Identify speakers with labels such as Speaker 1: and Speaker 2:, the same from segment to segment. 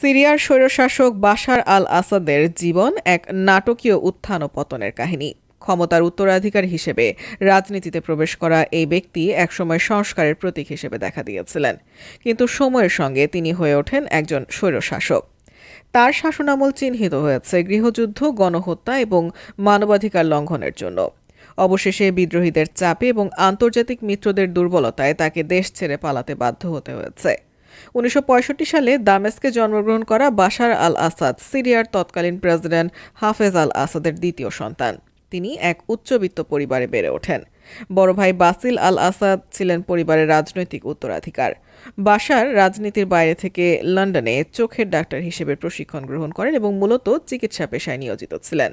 Speaker 1: সিরিয়ার স্বৈরশাসক বাশার আল আসাদের জীবন এক নাটকীয় উত্থান ও পতনের কাহিনী। ক্ষমতার উত্তরাধিকার হিসেবে রাজনীতিতে প্রবেশ করা এই ব্যক্তি একসময় সংস্কারের প্রতীক হিসেবে দেখা দিয়েছিলেন। কিন্তু সময়ের সঙ্গে তিনি হয়ে ওঠেন একজন স্বৈরশাসক। তার শাসনামল চিহ্নিত হয়েছে গৃহযুদ্ধ, গণহত্যা এবং মানবাধিকার লঙ্ঘনের জন্য। অবশেষে বিদ্রোহীদের চাপে এবং আন্তর্জাতিক মিত্রদের দুর্বলতায় তাকে দেশ ছেড়ে পালাতে বাধ্য হতে হয়েছে। উনিশশো পঁয়ষট্টি সালে দামেস্কে জন্মগ্রহণ করা বাশার আল আসাদ সিরিয়ার তৎকালীন প্রেসিডেন্ট হাফেজ আল আসাদের দ্বিতীয় সন্তান। তিনি এক উচ্চবিত্ত পরিবারে বেড়ে ওঠেন। বড় ভাই বাসিল আল আসাদ ছিলেন পরিবারের রাজনৈতিক উত্তরাধিকার। বাশার রাজনীতির বাইরে থেকে লন্ডনে চোখের ডাক্তার হিসেবে প্রশিক্ষণ গ্রহণ করেন এবং মূলত চিকিৎসা পেশায় নিয়োজিত ছিলেন।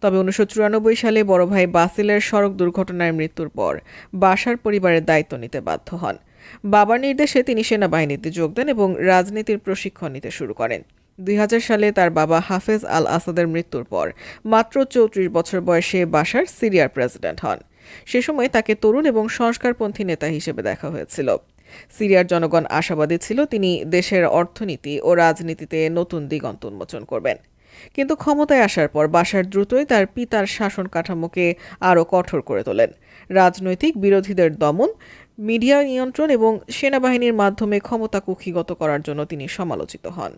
Speaker 1: তবে উনিশশো চুরানব্বই সালে বড় ভাই বাসিলের সড়ক দুর্ঘটনায় মৃত্যুর পর বাশার পরিবারের দায়িত্ব নিতে বাধ্য হন। বাবার নির্দেশে তিনি সেনাবাহিনীতে যোগ দেন এবং রাজনীতির প্রশিক্ষণ নিতে শুরু করেন। দুই হাজার সালে তার বাবা হাফেজ আল আসাদের মৃত্যুর পর মাত্র চৌত্রিশ বছর বয়সে বাশার সিরিয়ার প্রেসিডেন্ট হন। সে সময় তাকে তরুণ এবং সংস্কারপন্থী নেতা হিসেবে দেখা হয়েছিল। সিরিয়ার জনগণ আশাবাদী ছিল তিনি দেশের অর্থনীতি ও রাজনীতিতে নতুন দিগন্ত উন্মোচন করবেন। কিন্তু ক্ষমতায় আসার পর বাশার দ্রুতই তার পিতার শাসন কাঠামোকে আরও কঠোর করে তোলেন। রাজনৈতিক বিরোধীদের দমন মিডিয়া নিয়ন্ত্রণ এবং সেনাবাহিনীর মাধ্যমে ক্ষমতা কুক্ষিগত করার জন্য তিনি সমালোচিত হন।